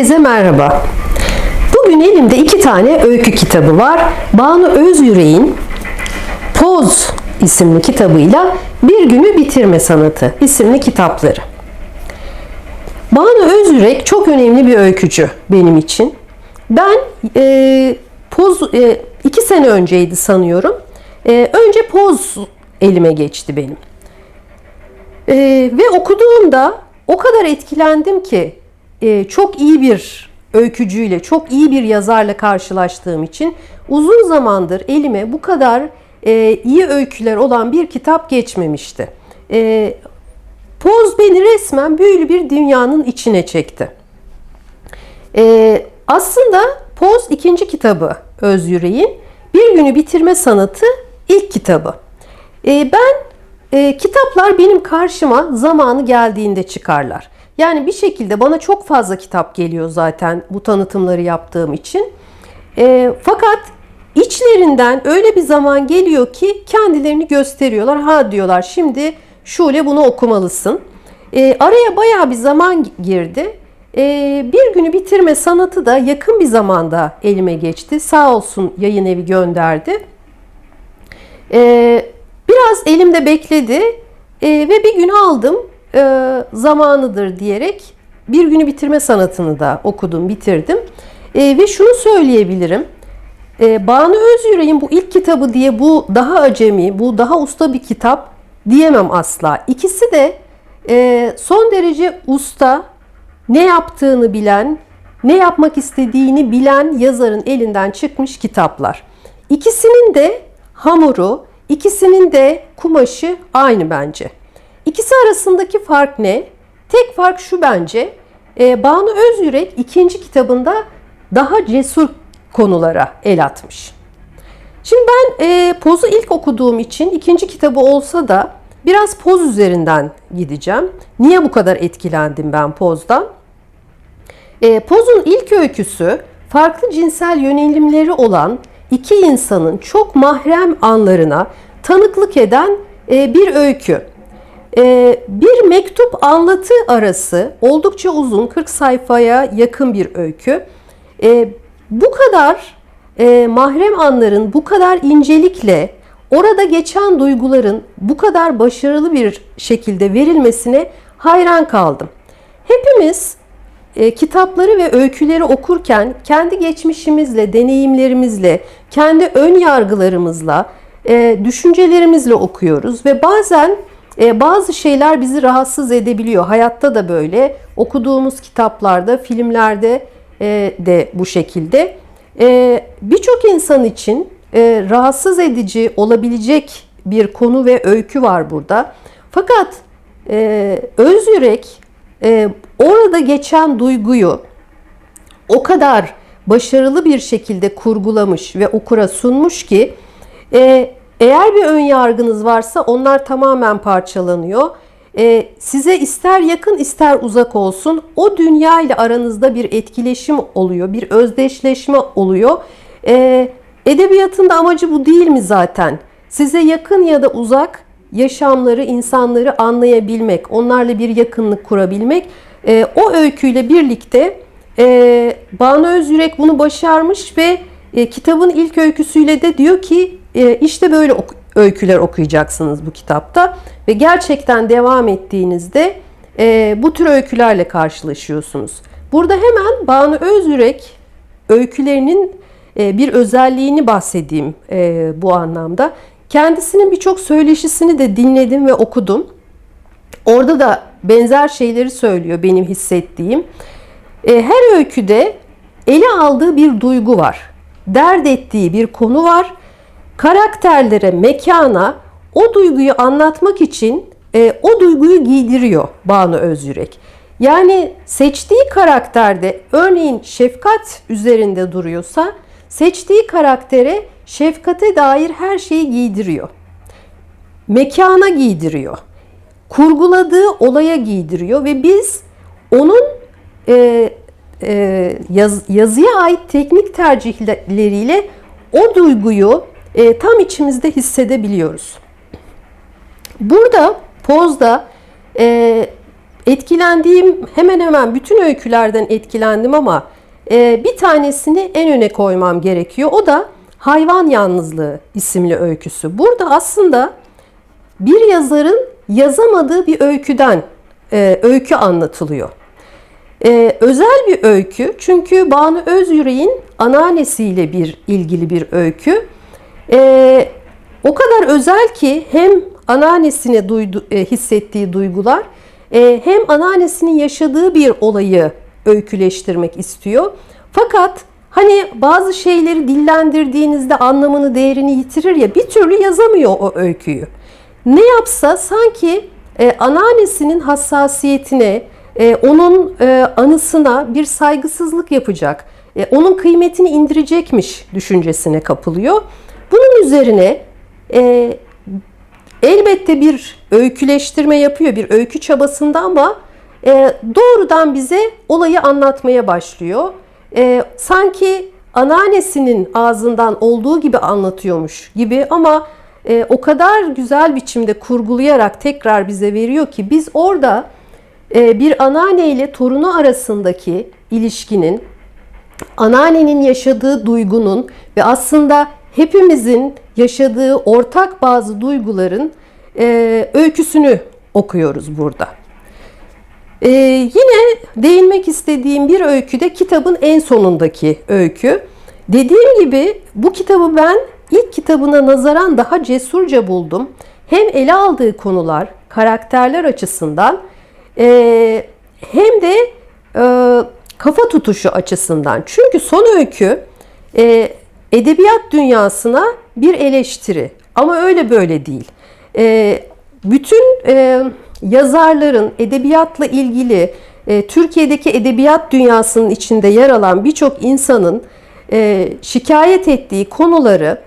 Herkese merhaba. Bugün elimde iki tane öykü kitabı var. Banu Özyürek'in Poz isimli kitabıyla Bir Günü Bitirme Sanatı isimli kitapları. Banu Özyürek çok önemli bir öykücü benim için. Ben e, Poz e, iki sene önceydi sanıyorum. E, önce Poz elime geçti benim. E, ve okuduğumda o kadar etkilendim ki e, çok iyi bir öykücüyle, çok iyi bir yazarla karşılaştığım için uzun zamandır elime bu kadar e, iyi öyküler olan bir kitap geçmemişti. E, Poz beni resmen büyülü bir dünyanın içine çekti. Aslında Poz ikinci kitabı Özyürek'in Bir Günü Bitirme Sanatı ilk kitabı. Ben kitaplar benim karşıma zamanı geldiğinde çıkarlar. Yani bir şekilde bana çok fazla kitap geliyor zaten bu tanıtımları yaptığım için. E, fakat içlerinden öyle bir zaman geliyor ki kendilerini gösteriyorlar. Ha diyorlar şimdi Şule bunu okumalısın. E, araya bayağı bir zaman girdi. E, bir günü bitirme sanatı da yakın bir zamanda elime geçti. Sağ olsun yayın evi gönderdi. E, biraz elimde bekledi e, ve bir gün aldım e, zamanıdır diyerek bir günü bitirme sanatını da okudum, bitirdim. E, ve şunu söyleyebilirim. E, Banu Özyürek'in bu ilk kitabı diye bu daha acemi, bu daha usta bir kitap diyemem asla. İkisi de e, son derece usta, ne yaptığını bilen, ne yapmak istediğini bilen yazarın elinden çıkmış kitaplar. İkisinin de hamuru, ikisinin de kumaşı aynı bence. İkisi arasındaki fark ne? Tek fark şu bence. E, Banu Özyürek ikinci kitabında daha cesur konulara el atmış. Şimdi ben e, Poz'u ilk okuduğum için ikinci kitabı olsa da biraz Poz üzerinden gideceğim. Niye bu kadar etkilendim ben Poz'dan? E, Poz'un ilk öyküsü farklı cinsel yönelimleri olan iki insanın çok mahrem anlarına tanıklık eden e, bir öykü. E, bir mektup anlatı arası oldukça uzun 40 sayfaya yakın bir öykü. E, bu kadar e, mahrem anların bu kadar incelikle orada geçen duyguların bu kadar başarılı bir şekilde verilmesine hayran kaldım. Hepimiz e, kitapları ve öyküleri okurken kendi geçmişimizle, deneyimlerimizle, kendi ön yargılarımızla, e, düşüncelerimizle okuyoruz ve bazen e, bazı şeyler bizi rahatsız edebiliyor. Hayatta da böyle, okuduğumuz kitaplarda, filmlerde e, de bu şekilde. E, Birçok insan için e, rahatsız edici olabilecek bir konu ve öykü var burada. Fakat Özyürek e, orada geçen duyguyu o kadar başarılı bir şekilde kurgulamış ve okura sunmuş ki eğer bir ön yargınız varsa onlar tamamen parçalanıyor. E, size ister yakın ister uzak olsun o dünya ile aranızda bir etkileşim oluyor, bir özdeşleşme oluyor. E, edebiyatın da amacı bu değil mi zaten? Size yakın ya da uzak yaşamları, insanları anlayabilmek, onlarla bir yakınlık kurabilmek. E, o öyküyle birlikte e, Banu Özyürek bunu başarmış ve e, kitabın ilk öyküsüyle de diyor ki işte böyle öyküler okuyacaksınız bu kitapta ve gerçekten devam ettiğinizde e, bu tür öykülerle karşılaşıyorsunuz. Burada hemen Banu Özyürek öykülerinin e, bir özelliğini bahsedeyim e, bu anlamda. Kendisinin birçok söyleşisini de dinledim ve okudum. Orada da benzer şeyleri söylüyor benim hissettiğim. E, her öyküde ele aldığı bir duygu var. Dert ettiği bir konu var. Karakterlere, mekana o duyguyu anlatmak için e, o duyguyu giydiriyor Banu Özyürek. Yani seçtiği karakterde örneğin şefkat üzerinde duruyorsa seçtiği karaktere şefkate dair her şeyi giydiriyor. Mekana giydiriyor. Kurguladığı olaya giydiriyor ve biz onun e, e, yaz, yazıya ait teknik tercihleriyle o duyguyu e, tam içimizde hissedebiliyoruz. Burada pozda e, etkilendiğim hemen hemen bütün öykülerden etkilendim ama e, bir tanesini en öne koymam gerekiyor. O da Hayvan Yalnızlığı isimli öyküsü. Burada aslında bir yazarın yazamadığı bir öyküden e, öykü anlatılıyor. E, özel bir öykü çünkü Banu Özyürek'in anneannesiyle bir ilgili bir öykü. E, o kadar özel ki hem anneannesine duydu, e, hissettiği duygular e, hem anneannesinin yaşadığı bir olayı öyküleştirmek istiyor. Fakat hani bazı şeyleri dillendirdiğinizde anlamını, değerini yitirir ya bir türlü yazamıyor o öyküyü. Ne yapsa sanki e, anneannesinin hassasiyetine, e, onun e, anısına bir saygısızlık yapacak, e, onun kıymetini indirecekmiş düşüncesine kapılıyor. Üzerine e, elbette bir öyküleştirme yapıyor, bir öykü çabasında ama e, doğrudan bize olayı anlatmaya başlıyor. E, sanki anneannesinin ağzından olduğu gibi anlatıyormuş gibi ama e, o kadar güzel biçimde kurgulayarak tekrar bize veriyor ki biz orada e, bir anneanne ile torunu arasındaki ilişkinin, anneannenin yaşadığı duygunun ve aslında hepimizin yaşadığı ortak bazı duyguların e, öyküsünü okuyoruz burada. E, yine değinmek istediğim bir öykü de kitabın en sonundaki öykü. Dediğim gibi bu kitabı ben ilk kitabına nazaran daha cesurca buldum. Hem ele aldığı konular, karakterler açısından e, hem de e, kafa tutuşu açısından. Çünkü son öykü e, edebiyat dünyasına bir eleştiri ama öyle böyle değil. E, bütün e, yazarların edebiyatla ilgili e, Türkiye'deki edebiyat dünyasının içinde yer alan birçok insanın e, şikayet ettiği konuları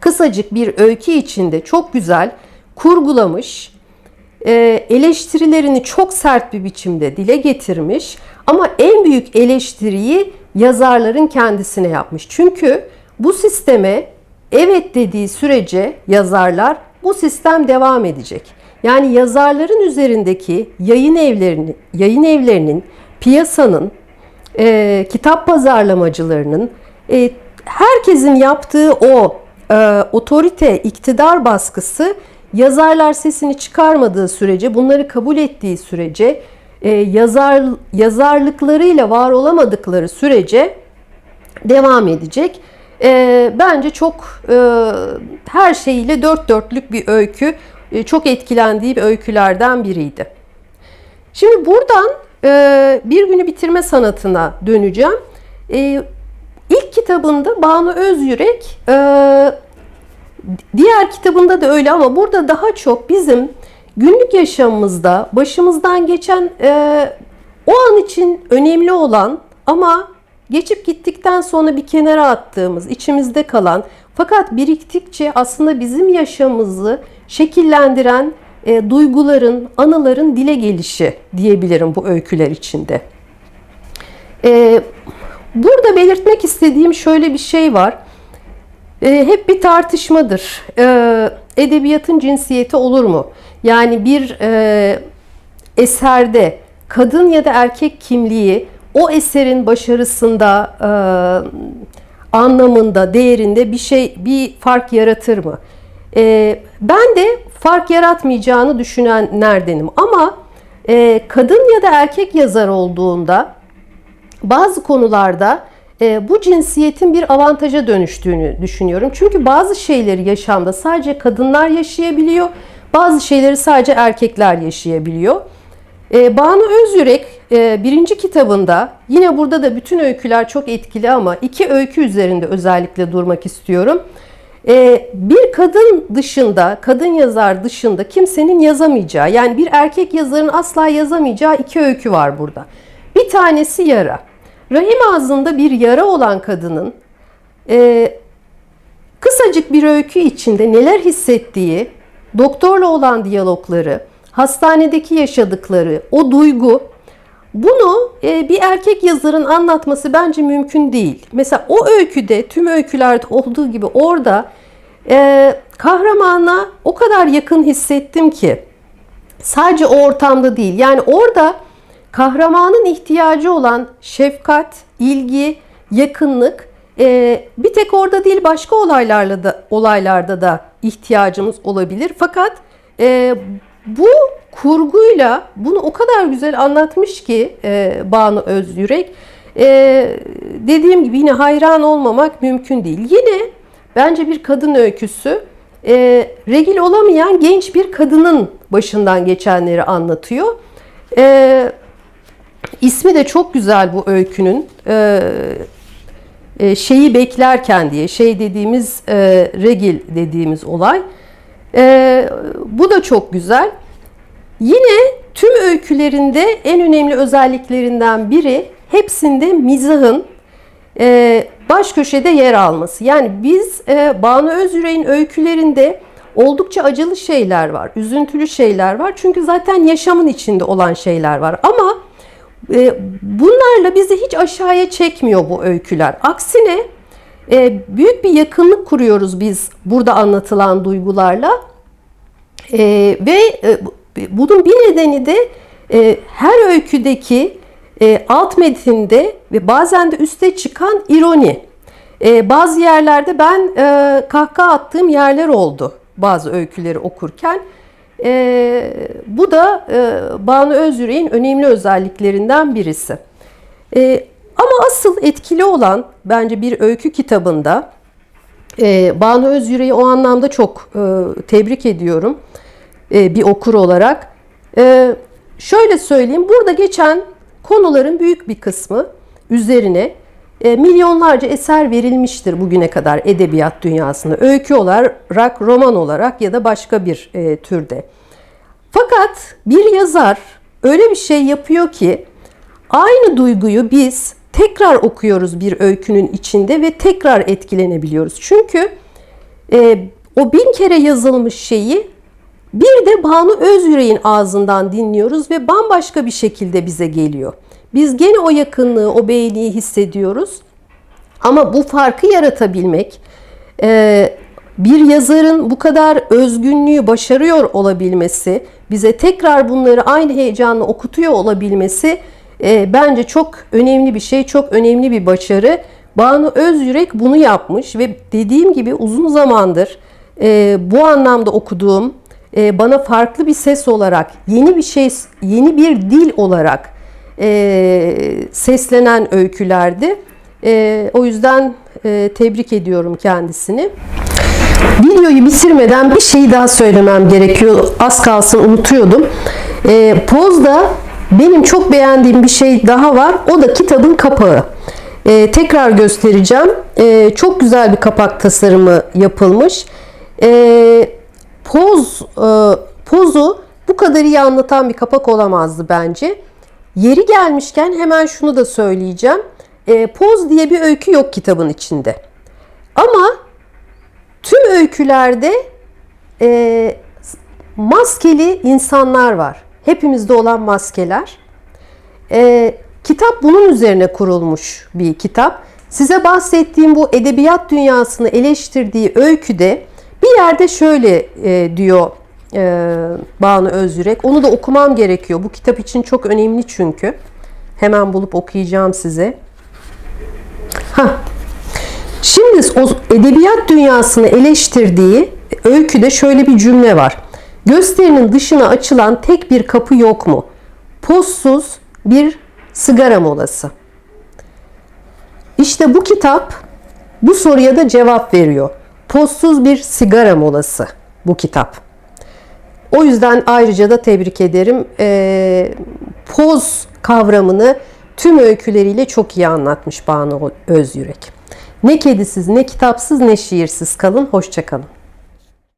kısacık bir öykü içinde çok güzel kurgulamış, e, eleştirilerini çok sert bir biçimde dile getirmiş ama en büyük eleştiriyi yazarların kendisine yapmış. Çünkü bu sisteme evet dediği sürece yazarlar bu sistem devam edecek. Yani yazarların üzerindeki yayın evlerinin, yayın evlerinin, piyasanın, e, kitap pazarlamacılarının, e, herkesin yaptığı o e, otorite, iktidar baskısı yazarlar sesini çıkarmadığı sürece, bunları kabul ettiği sürece, e, yazar yazarlıklarıyla var olamadıkları sürece devam edecek. E, bence çok e, her şeyiyle dört dörtlük bir öykü, e, çok etkilendiği bir öykülerden biriydi. Şimdi buradan e, bir günü bitirme sanatına döneceğim. E, ilk kitabında Banu Özyürek, e, diğer kitabında da öyle ama burada daha çok bizim günlük yaşamımızda başımızdan geçen e, o an için önemli olan ama geçip gittikten sonra bir kenara attığımız, içimizde kalan fakat biriktikçe aslında bizim yaşamımızı şekillendiren e, duyguların, anıların dile gelişi diyebilirim bu öyküler içinde. E, burada belirtmek istediğim şöyle bir şey var. E, hep bir tartışmadır. E, edebiyatın cinsiyeti olur mu? Yani bir e, eserde kadın ya da erkek kimliği o eserin başarısında, e, anlamında, değerinde bir şey, bir fark yaratır mı? E, ben de fark yaratmayacağını düşünenlerdenim. Ama e, kadın ya da erkek yazar olduğunda bazı konularda e, bu cinsiyetin bir avantaja dönüştüğünü düşünüyorum. Çünkü bazı şeyleri yaşamda sadece kadınlar yaşayabiliyor, bazı şeyleri sadece erkekler yaşayabiliyor. E, Banu Özyürek e, birinci kitabında yine burada da bütün öyküler çok etkili ama iki öykü üzerinde özellikle durmak istiyorum. E, bir kadın dışında, kadın yazar dışında kimsenin yazamayacağı yani bir erkek yazarın asla yazamayacağı iki öykü var burada. Bir tanesi yara. Rahim ağzında bir yara olan kadının e, kısacık bir öykü içinde neler hissettiği, doktorla olan diyalogları, hastanedeki yaşadıkları, o duygu bunu e, bir erkek yazarın anlatması bence mümkün değil. Mesela o öyküde, tüm öykülerde olduğu gibi orada e, kahramana o kadar yakın hissettim ki sadece o ortamda değil. Yani orada kahramanın ihtiyacı olan şefkat, ilgi, yakınlık e, bir tek orada değil başka olaylarla da olaylarda da ihtiyacımız olabilir. Fakat e, bu kurguyla bunu o kadar güzel anlatmış ki e, Banu Özyürek. E, dediğim gibi yine hayran olmamak mümkün değil. Yine bence bir kadın öyküsü e, regil olamayan genç bir kadının başından geçenleri anlatıyor. E, ismi de çok güzel bu öykünün. E, e, şeyi beklerken diye şey dediğimiz e, regil dediğimiz olay. E, bu da çok güzel. Yine tüm öykülerinde en önemli özelliklerinden biri hepsinde mizahın baş köşede yer alması. Yani biz e, Banu Özyürek'in öykülerinde oldukça acılı şeyler var, üzüntülü şeyler var. Çünkü zaten yaşamın içinde olan şeyler var. Ama bunlarla bizi hiç aşağıya çekmiyor bu öyküler. Aksine e, büyük bir yakınlık kuruyoruz biz burada anlatılan duygularla. E, ve e, bunun bir nedeni de e, her öyküdeki e, alt metinde ve bazen de üste çıkan ironi. E, bazı yerlerde ben e, kahkaha attığım yerler oldu bazı öyküleri okurken. E, bu da e, Banu Özyürek'in önemli özelliklerinden birisi. E, ama asıl etkili olan bence bir öykü kitabında e, Banu Özyürek'i o anlamda çok e, tebrik ediyorum e, bir okur olarak. E, şöyle söyleyeyim, burada geçen konuların büyük bir kısmı üzerine e, milyonlarca eser verilmiştir bugüne kadar edebiyat dünyasında. Öykü olarak, roman olarak ya da başka bir e, türde. Fakat bir yazar öyle bir şey yapıyor ki aynı duyguyu biz tekrar okuyoruz bir öykünün içinde ve tekrar etkilenebiliyoruz. Çünkü e, o bin kere yazılmış şeyi bir de Banu Özyürek'in ağzından dinliyoruz ve bambaşka bir şekilde bize geliyor. Biz gene o yakınlığı, o beyliği hissediyoruz. Ama bu farkı yaratabilmek, e, bir yazarın bu kadar özgünlüğü başarıyor olabilmesi, bize tekrar bunları aynı heyecanla okutuyor olabilmesi e, bence çok önemli bir şey, çok önemli bir başarı. Banu Özyürek bunu yapmış ve dediğim gibi uzun zamandır e, bu anlamda okuduğum, bana farklı bir ses olarak, yeni bir şey, yeni bir dil olarak e, seslenen öykülerdi. E, o yüzden e, tebrik ediyorum kendisini. Videoyu bitirmeden bir şey daha söylemem gerekiyor. Az kalsın unutuyordum. E, Poz'da benim çok beğendiğim bir şey daha var. O da kitabın kapağı. E, tekrar göstereceğim. E, çok güzel bir kapak tasarımı yapılmış. E, poz e, pozu bu kadar iyi anlatan bir kapak olamazdı bence. Yeri gelmişken hemen şunu da söyleyeceğim. E, poz diye bir öykü yok kitabın içinde. Ama tüm öykülerde e, maskeli insanlar var. Hepimizde olan maskeler. E, kitap bunun üzerine kurulmuş bir kitap. Size bahsettiğim bu edebiyat dünyasını eleştirdiği öyküde bir yerde şöyle e, diyor e, Banu Özyürek. Onu da okumam gerekiyor. Bu kitap için çok önemli çünkü. Hemen bulup okuyacağım size. Ha. Şimdi o edebiyat dünyasını eleştirdiği öyküde şöyle bir cümle var. Gösterinin dışına açılan tek bir kapı yok mu? Pozsuz bir sigara molası. İşte bu kitap bu soruya da cevap veriyor. Pozsuz bir sigara molası bu kitap. O yüzden ayrıca da tebrik ederim. E, poz kavramını tüm öyküleriyle çok iyi anlatmış Banu Özyürek. Ne kedisiz, ne kitapsız, ne şiirsiz kalın. Hoşçakalın.